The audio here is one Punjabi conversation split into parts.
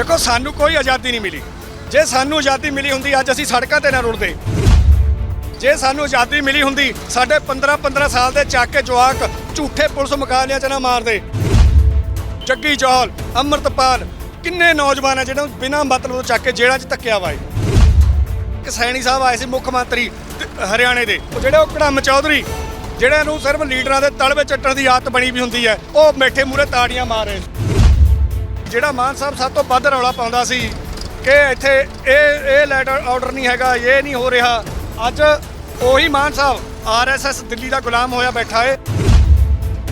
ਦੇਖੋ, ਸਾਨੂੰ ਕੋਈ ਆਜ਼ਾਦੀ ਨਹੀਂ ਮਿਲੀ। ਜੇ ਸਾਨੂੰ ਆਜ਼ਾਦੀ ਮਿਲੀ ਹੁੰਦੀ, ਅੱਜ ਅਸੀਂ ਸੜਕਾਂ ਤੇ ਨਾ ਰੁੜਦੇ। ਜੇ ਸਾਨੂੰ ਆਜ਼ਾਦੀ ਮਿਲੀ ਹੁੰਦੀ, ਸਾਡੇ 15 15 ਸਾਲ ਦੇ ਚੱਕ ਕੇ ਜਵਾਕ ਝੂਠੇ ਪੁਲਿਸ ਮੁਕਾਬਲਿਆਂ 'ਚ ਨਾ ਮਾਰਦੇ। ਜੱਗੀ ਚੌਲ ਅਮਰਤਪਾਲ, ਕਿੰਨੇ ਨੌਜਵਾਨ ਆ ਜਿਹੜੇ ਬਿਨਾਂ ਮਤਲਬ ਤੋਂ ਚੱਕ ਕੇ ਜੇਲ੍ਹਾਂ 'ਚ ਧੱਕਿਆ ਵਾਏ। ਸੈਣੀ ਸਾਹਿਬ ਆਏ ਸੀ ਮੁੱਖ ਮੰਤਰੀ ਹਰਿਆਣੇ ਦੇ। ਉਹ ਜਿਹੜੇ ਉਹ ਕੜਮ ਚੌਧਰੀ ਜਿਹੜੇ ਨੂੰ ਸਿਰਫ ਲੀਡਰਾਂ ਦੇ ਤਲਵੇ ਚੱਟਣ ਦੀ ਆਦਤ ਬਣੀ ਵੀ ਹੁੰਦੀ ਹੈ, ਉਹ ਮੇਠੇ ਮੂਰੇ ਤਾੜੀਆਂ ਮਾਰ ਰਹੇ ਜਿਹੜਾ ਮਾਨ ਸਾਹਿਬ ਸਭ ਤੋਂ ਵੱਧ ਰੌਲਾ ਪਾਉਂਦਾ ਸੀ ਕਿ ਇੱਥੇ ਇਹ ਇਹ ਲੈਟਰ ਆਰਡਰ ਨਹੀਂ ਹੈਗਾ, ਇਹ ਨਹੀਂ ਹੋ ਰਿਹਾ। ਅੱਜ ਉਹੀ ਮਾਨ ਸਾਹਿਬ ਆਰਐਸਐਸ ਦਿੱਲੀ ਦਾ ਗੁਲਾਮ ਹੋਇਆ ਬੈਠਾ ਏ,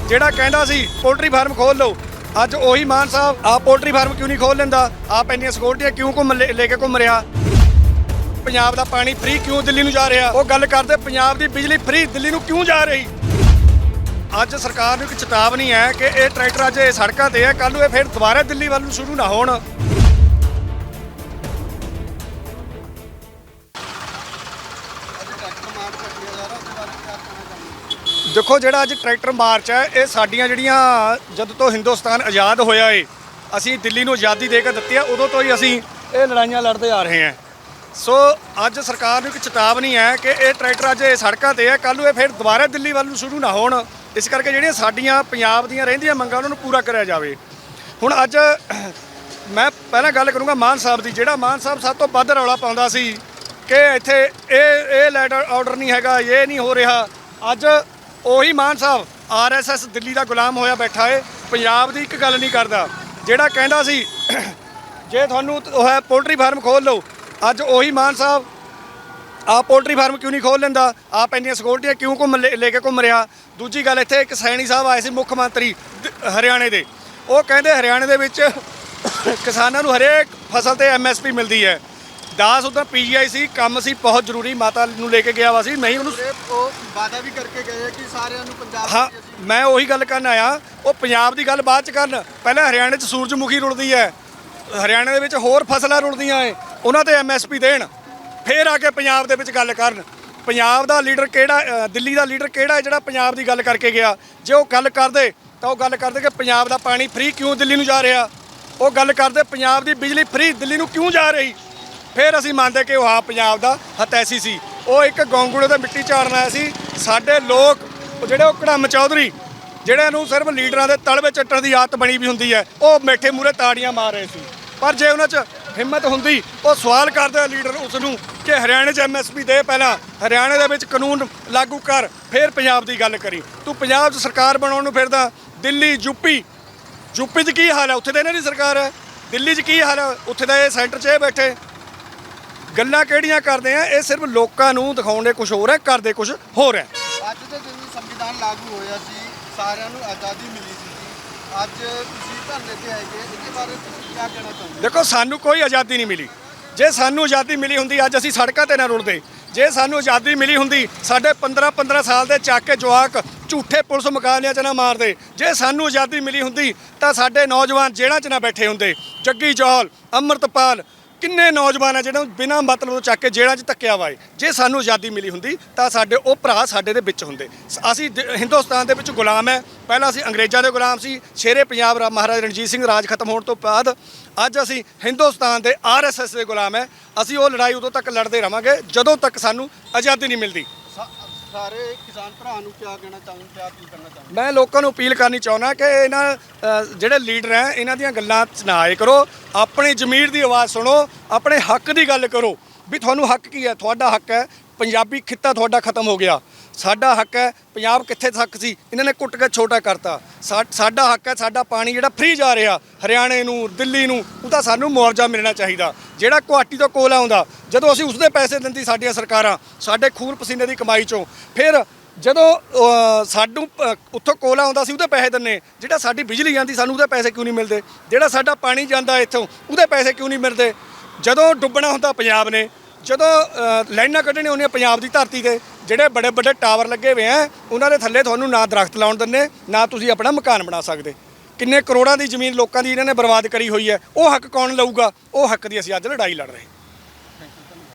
ਜਿਹੜਾ ਕਹਿੰਦਾ ਸੀ, ਪੋਲਟਰੀ ਫਾਰਮ ਖੋਲ ਲਓ। ਅੱਜ ਉਹੀ ਮਾਨ ਸਾਹਿਬ, ਆਪ ਪੋਲਟਰੀ ਫਾਰਮ ਕਿਉਂ ਨਹੀਂ ਖੋਲ ਲੈਂਦਾ? ਆਪ ਇੰਨੀਆਂ ਸਿਕਿਉਰਟੀਆਂ ਕਿਉਂ ਘੁੰਮ ਲੈ ਲੈ ਕੇ ਘੁੰਮ ਰਿਹਾ? ਪੰਜਾਬ ਦਾ ਪਾਣੀ ਫ੍ਰੀ ਕਿਉਂ ਦਿੱਲੀ ਨੂੰ ਜਾ ਰਿਹਾ? ਉਹ ਗੱਲ ਕਰਦੇ, ਪੰਜਾਬ ਦੀ ਬਿਜਲੀ ਫ੍ਰੀ ਦਿੱਲੀ ਨੂੰ ਕਿਉਂ ਜਾ ਰਹੀ? ਅੱਜ ਸਰਕਾਰ ਨੂੰ ਇੱਕ ਚੇਤਾਵਨੀ ਹੈ ਕਿ ਇਹ ਟਰੈਕਟਰ ਅੱਜ ਇਹ ਸੜਕਾਂ ਤੇ ਹੈ ਕੱਲ ਨੂੰ ਇਹ ਫਿਰ ਦੁਬਾਰਾ ਦਿੱਲੀ ਵੱਲ ਨੂੰ ਸ਼ੁਰੂ ਨਾ ਹੋਣ। ਦੇਖੋ, ਜਿਹੜਾ ਅੱਜ ਟਰੈਕਟਰ ਮਾਰਚ ਹੈ, ਇਹ ਸਾਡੀਆਂ ਜਿਹੜੀਆਂ ਜਦ ਤੋਂ ਹਿੰਦੁਸਤਾਨ ਆਜ਼ਾਦ ਹੋਇਆ ਏ, ਅਸੀਂ ਦਿੱਲੀ ਨੂੰ ਆਜ਼ਾਦੀ ਦੇ ਕੇ ਦਿੱਤੀ ਆ ਉਦੋਂ ਤੋਂ ਹੀ ਅਸੀਂ ਇਹ ਲੜਾਈਆਂ ਲੜਦੇ ਆ ਰਹੇ ਹਾਂ। ਸੋ, ਅੱਜ ਸਰਕਾਰ ਨੂੰ ਇੱਕ ਚੇਤਾਵਨੀ ਹੈ ਕਿ ਇਹ ਟਰੈਕਟਰ ਅੱਜ ਇਹ ਸੜਕਾਂ ਤੇ ਹੈ ਕੱਲ ਨੂੰ ਇਹ ਫਿਰ ਦੁਬਾਰਾ ਦਿੱਲੀ ਵੱਲ ਨੂੰ ਸ਼ੁਰੂ ਨਾ ਹੋਣ। ਇਸ ਕਰਕੇ ਜਿਹੜੀਆਂ ਸਾਡੀਆਂ ਪੰਜਾਬ ਦੀਆਂ ਰਹਿੰਦੀਆਂ ਮੰਗਾਂ ਉਹਨਾਂ ਨੂੰ ਪੂਰਾ ਕਰਿਆ ਜਾਵੇ। ਹੁਣ ਅੱਜ ਮੈਂ ਪਹਿਲਾਂ ਗੱਲ ਕਰੂੰਗਾ ਮਾਨ ਸਾਹਿਬ ਦੀ, ਜਿਹੜਾ ਮਾਨ ਸਾਹਿਬ ਸਭ ਤੋਂ ਵੱਧ ਰੌਲਾ ਪਾਉਂਦਾ ਸੀ ਕਿ ਇੱਥੇ ਇਹ ਇਹ ਲੈਟਰ ਆਰਡਰ ਨਹੀਂ ਹੈਗਾ, ਇਹ ਨਹੀਂ ਹੋ ਰਿਹਾ। ਅੱਜ ਉਹੀ ਮਾਨ ਸਾਹਿਬ ਆਰਐਸਐਸ ਦਿੱਲੀ ਦਾ ਗੁਲਾਮ ਹੋਇਆ ਬੈਠਾ ਏ, ਪੰਜਾਬ ਦੀ ਇੱਕ ਗੱਲ ਨਹੀਂ ਕਰਦਾ। ਜਿਹੜਾ ਕਹਿੰਦਾ ਸੀ, ਜੇ ਤੁਹਾਨੂੰ ਉਹ ਹੈ, ਪੋਲਟਰੀ ਫਾਰਮ ਖੋਲ ਲਓ, ਅੱਜ ਉਹੀ ਮਾਨ ਸਾਹਿਬ ਆਪ ਪੋਲਟਰੀ ਫਾਰਮ ਕਿਉਂ ਨਹੀਂ ਖੋਲ ਲੈਂਦਾ? ਆਪ ਇੰਨੀਆਂ ਸਿਕਿਉਰਟੀਆਂ ਕਿਉਂ ਘੁੰਮ ਲੈ ਲੈ ਕੇ ਘੁੰਮ ਰਿਹਾ? ਦੂਜੀ ਗੱਲ ਇੱਥੇ ਇੱਕ ਸੈਣੀ ਸਾਹਿਬ ਆਏ ਸੀ ਮੁੱਖ ਮੰਤਰੀ ਹਰਿਆਣੇ ਦੇ। ਉਹ ਕਹਿੰਦੇ ਹਰਿਆਣੇ ਦੇ ਵਿੱਚ ਕਿਸਾਨਾਂ ਨੂੰ ਹਰੇਕ ਫਸਲ ਤੇ ਐਮਐਸਪੀ ਮਿਲਦੀ ਹੈ। 10 ਉਦੋਂ ਪੀਜੀਆਈ ਸੀ ਕੰਮ ਸੀ ਬਹੁਤ ਜ਼ਰੂਰੀ ਮਾਤਾ ਨੂੰ ਲੈ ਕੇ ਗਿਆ ਵਾ ਸੀ ਮੈਂ ਹੀ ਉਹਨੂੰ ਉਹ ਵਾਅਦਾ ਵੀ ਕਰਕੇ ਗਏ ਆ ਕਿ ਸਾਰਿਆਂ ਨੂੰ ਪੰਜਾਬ ਹਾਂ ਮੈਂ ਉਹੀ ਗੱਲ ਕਰਨ ਆਇਆ ਉਹ ਪੰਜਾਬ ਦੀ ਗੱਲ ਬਾਅਦ ਚ ਕਰਨ। ਪਹਿਲਾਂ ਹਰਿਆਣੇ 'ਚ ਸੂਰਜਮੁਖੀ ਰੁਲਦੀ ਹੈ। ਹਰਿਆਣੇ ਦੇ ਵਿੱਚ ਹੋਰ ਫਸਲਾਂ ਰੁਲਦੀਆਂ ਏ ਉਹਨਾਂ ਤੇ ਐਮਐਸਪੀ ਦੇਣ। ਫੇਰ ਆ ਕੇ ਪੰਜਾਬ ਦੇ ਵਿੱਚ ਗੱਲ ਕਰਨ। ਪੰਜਾਬ ਦਾ ਲੀਡਰ ਕਿਹੜਾ ਦਿੱਲੀ ਦਾ ਲੀਡਰ ਕਿਹੜਾ ਹੈ ਜਿਹੜਾ ਪੰਜਾਬ ਦੀ ਗੱਲ ਕਰਕੇ ਗਿਆ? ਜੇ ਉਹ ਗੱਲ ਕਰਦੇ, ਤਾਂ ਉਹ ਗੱਲ ਕਰਦੇ ਕਿ ਪੰਜਾਬ ਦਾ ਪਾਣੀ ਫ੍ਰੀ ਕਿਉਂ ਦਿੱਲੀ ਨੂੰ ਜਾ ਰਿਹਾ? ਉਹ ਗੱਲ ਕਰਦੇ ਪੰਜਾਬ ਦੀ ਬਿਜਲੀ ਫ੍ਰੀ ਦਿੱਲੀ ਨੂੰ ਕਿਉਂ ਜਾ ਰਹੀ? ਫਿਰ ਅਸੀਂ ਮੰਨਦੇ ਕਿ ਉਹ ਹਾਂ ਪੰਜਾਬ ਦਾ ਹਤੈਸੀ ਸੀ। ਉਹ ਇੱਕ ਗੋਂਗੂੜੇ ਤੇ ਮਿੱਟੀ ਝਾੜਨ ਆਇਆ ਸੀ। ਸਾਡੇ ਲੋਕ ਜਿਹੜੇ ਉਹ ਕੜਮ ਚੌਧਰੀ ਜਿਹੜਿਆਂ ਨੂੰ ਸਿਰਫ ਲੀਡਰਾਂ ਦੇ ਤਲਵੇ ਚੱਟਣ ਦੀ ਆਦਤ ਬਣੀ ਵੀ ਹੁੰਦੀ ਹੈ, ਉਹ ਮੇਠੇ ਮੂਰੇ ਤਾੜੀਆਂ ਮਾਰ ਰਹੇ ਸੀ। ਪਰ ਜੇ ਉਹਨਾਂ 'ਚ ਹਿੰਮਤ ਹੁੰਦੀ। ਉਹ ਸਵਾਲ ਕਰਦਾ ਲੀਡਰ ਉਸ ਨੂੰ ਕਿ ਹਰਿਆਣੇ 'ਚ ਐਮਐਸਪੀ ਦੇ ਪਹਿਲਾਂ ਹਰਿਆਣੇ ਦੇ ਵਿੱਚ ਕਾਨੂੰਨ ਲਾਗੂ ਕਰ, ਫਿਰ ਪੰਜਾਬ ਦੀ ਗੱਲ ਕਰੀ। ਤੂੰ ਪੰਜਾਬ 'ਚ ਸਰਕਾਰ ਬਣਾਉਣ ਨੂੰ ਫਿਰਦਾ, ਦਿੱਲੀ ਯੂਪੀ ਯੂਪੀ 'ਚ ਕੀ ਹਾਲ ਹੈ ਉੱਥੇ ਤਾਂ ਇਹਨਾਂ ਦੀ ਸਰਕਾਰ ਹੈ। ਦਿੱਲੀ 'ਚ ਕੀ ਹਾਲ ਹੈ ਉੱਥੇ ਤਾਂ ਇਹ ਸੈਂਟਰ 'ਚ ਇਹ ਬੈਠੇ। ਗੱਲਾਂ ਕਿਹੜੀਆਂ ਕਰਦੇ ਆ? ਇਹ ਸਿਰਫ ਲੋਕਾਂ ਨੂੰ ਦਿਖਾਉਣ ਦੇ ਕੁਝ ਹੋਰ ਹੈ, ਕਰਦੇ ਕੁਝ ਹੋਰ ਹੈ। ਅੱਜ ਦੇ ਦਿਨ ਸੰਵਿਧਾਨ ਲਾਗੂ ਹੋਇਆ ਸੀ, ਸਾਰਿਆਂ ਨੂੰ ਆਜ਼ਾਦੀ ਮਿਲੀ ਸੀ। ਅੱਜ ਤੁਸੀਂ ਧਰਨੇ ਤੇ ਹੈਗੇ ਇਹਦੇ ਬਾਰੇ ਤੁਸੀਂ ਕੀ ਕਹਿਣਾ ਚਾਹੁੰਦੇ ਦੇਖੋ, ਸਾਨੂੰ ਕੋਈ ਆਜ਼ਾਦੀ ਨਹੀਂ ਮਿਲੀ। ਜੇ ਸਾਨੂੰ ਆਜ਼ਾਦੀ ਮਿਲੀ ਹੁੰਦੀ, ਅੱਜ ਅਸੀਂ ਸੜਕਾਂ ਤੇ ਨਾ ਰੁਲਦੇ। ਜੇ ਸਾਨੂੰ ਆਜ਼ਾਦੀ ਮਿਲੀ ਹੁੰਦੀ, ਸਾਡੇ 15 15 ਸਾਲ ਦੇ ਚੱਕ ਕੇ ਜਵਾਕ ਝੂਠੇ ਪੁਲਿਸ ਮੁਕਾਬਲਿਆਂ 'ਚ ਨਾ ਮਾਰਦੇ। ਜੇ ਸਾਨੂੰ ਆਜ਼ਾਦੀ ਮਿਲੀ ਹੁੰਦੀ, ਤਾਂ ਸਾਡੇ ਨੌਜਵਾਨ ਜੇਲ੍ਹਾਂ 'ਚ ਨਾ ਬੈਠੇ ਹੁੰਦੇ। ਜੱਗੀ ਚੌਲ ਅਮਰਤਪਾਲ ਕਿੰਨੇ ਨੌਜਵਾਨ ਆ ਜਿਹੜੇ ਬਿਨਾਂ ਮਤਲਬ ਤੋਂ ਚੱਕ ਕੇ ਜੇਲ੍ਹਾਂ 'ਚ ਧੱਕਿਆ ਵਾਏ? ਜੇ ਸਾਨੂੰ ਆਜ਼ਾਦੀ ਮਿਲੀ ਹੁੰਦੀ, ਤਾਂ ਸਾਡੇ ਉਹ ਭਰਾ ਸਾਡੇ ਦੇ ਵਿੱਚ ਹੁੰਦੇ। ਸ- ਅਸੀਂ ਦ- ਹਿੰਦੁਸਤਾਨ ਦੇ ਵਿੱਚ ਗੁਲਾਮ ਹੈ ਪਹਿਲਾਂ ਅਸੀਂ ਅੰਗਰੇਜ਼ਾਂ ਦੇ ਗੁਲਾਮ ਸੀ। ਸ਼ੇਰੇ ਪੰਜਾਬ ਰਾ- ਮਹਾਰਾਜਾ ਰਣਜੀਤ ਸਿੰਘ ਰਾਜ ਖਤਮ ਹੋਣ ਤੋਂ ਬਾਅਦ ਅੱਜ ਅਸੀਂ ਹਿੰਦੁਸਤਾਨ ਦੇ ਆਰਐਸਐਸ ਦੇ ਗੁਲਾਮ ਹੈ ਅਸੀਂ ਉਹ ਲੜਾਈ ਉਦੋਂ ਤੱਕ ਲੜਦੇ ਰਵਾਂਗੇ, ਜਦੋਂ ਤੱਕ ਸਾਨੂੰ ਆਜ਼ਾਦੀ ਨਹੀਂ ਮਿਲਦੀ। ਸਾਰੇ ਕਿਸਾਨ ਭਰਾ ਨੂੰ ਕੀ ਕਹਿਣਾ ਚਾਹੁੰਦੇ ਕੀ ਅਪੀਲ ਕਰਨਾ ਚਾਹੁੰਦੇ ਮੈਂ ਲੋਕਾਂ ਨੂੰ ਅਪੀਲ ਕਰਨੀ ਚਾਹੁੰਦਾ ਕਿ ਇਹਨਾਂ ਅ, ਜਿਹੜੇ ਲੀਡਰ ਹੈ ਇਹਨਾਂ ਦੀਆਂ ਗੱਲਾਂ 'ਚ ਨਾ ਆਏ ਕਰੋ। ਆਪਣੀ ਜ਼ਮੀਰ ਦੀ ਆਵਾਜ਼ ਸੁਣੋ ਆਪਣੇ ਹੱਕ ਦੀ ਗੱਲ ਕਰੋ। ਵੀ ਤੁਹਾਨੂੰ ਹੱਕ ਕੀ ਹੈ? ਤੁਹਾਡਾ ਹੱਕ ਹੈ ਪੰਜਾਬੀ ਖਿੱਤਾ ਤੁਹਾਡਾ ਖਤਮ ਹੋ ਗਿਆ। ਸਾਡਾ ਹੱਕ ਹੈ ਪੰਜਾਬ ਕਿੱਥੇ ਤੱਕ ਸੀ? ਇਹਨਾਂ ਨੇ ਕੁੱਟ ਕੇ ਛੋਟਾ ਕਰਤਾ। ਸਾਡਾ ਹੱਕ ਹੈ ਸਾਡਾ ਪਾਣੀ ਜਿਹੜਾ ਫ੍ਰੀ ਜਾ ਰਿਹਾ ਹਰਿਆਣੇ ਨੂੰ ਦਿੱਲੀ ਨੂੰ ਉਹਦਾ ਸਾਨੂੰ ਮੁਆਵਜ਼ਾ ਮਿਲਣਾ ਚਾਹੀਦਾ। ਜਿਹੜਾ ਗੁਹਾਟੀ ਤੋਂ ਕੋਲ ਆਉਂਦਾ ਜਦੋਂ ਅਸੀਂ ਉਸਦੇ ਪੈਸੇ ਦਿੰਦੀ ਸਾਡੀਆਂ ਸਰਕਾਰਾਂ ਸਾਡੇ ਖੂਨ ਪਸੀਨੇ ਦੀ ਕਮਾਈ ਚੋਂ। ਫਿਰ ਜਦੋਂ ਅਹ, ਸਾਨੂੰ ਉੱਥੋਂ ਕੋਲਾ ਆਉਂਦਾ ਸੀ ਉਹਦੇ ਪੈਸੇ ਦਿੰਨੇ। ਜਿਹੜਾ ਸਾਡੀ ਬਿਜਲੀ ਜਾਂਦੀ ਸਾਨੂੰ ਉਹਦੇ ਪੈਸੇ ਕਿਉਂ ਨਹੀਂ ਮਿਲਦੇ? ਜਿਹੜਾ ਸਾਡਾ ਪਾਣੀ ਜਾਂਦਾ ਇੱਥੋਂ ਉਹਦੇ ਪੈਸੇ ਕਿਉਂ ਨਹੀਂ ਮਿਲਦੇ? ਜਦੋਂ ਡੁੱਬਣਾ ਹੁੰਦਾ ਪੰਜਾਬ ਨੇ ਜਦੋਂ ਲਾਈਨਾਂ ਕੱਢਣੀਆਂ ਹੁੰਦੀਆਂ ਪੰਜਾਬ ਦੀ ਧਰਤੀ ਤੇ ਜਿਹੜੇ ਬੜੇ ਵੱਡੇ ਟਾਵਰ ਲੱਗੇ ਹੋਏ ਆ, ਉਹਨਾਂ ਦੇ ਥੱਲੇ ਤੁਹਾਨੂੰ ਨਾ ਦਰਖਤ ਲਾਉਣ ਦਿੰਦੇ, ਨਾ ਤੁਸੀਂ ਆਪਣਾ ਮਕਾਨ ਬਣਾ ਸਕਦੇ। ਕਿੰਨੇ ਕਰੋੜਾਂ ਦੀ ਜ਼ਮੀਨ ਲੋਕਾਂ ਦੀ ਇਹਨਾਂ ਨੇ ਬਰਬਾਦ ਕਰੀ ਹੋਈ ਹੈ, ਉਹ ਹੱਕ ਕੌਣ ਲਊਗਾ? ਉਹ ਹੱਕ ਦੀ ਅਸੀਂ ਅੱਜ ਲੜਾਈ ਲੜ ਰਹੇ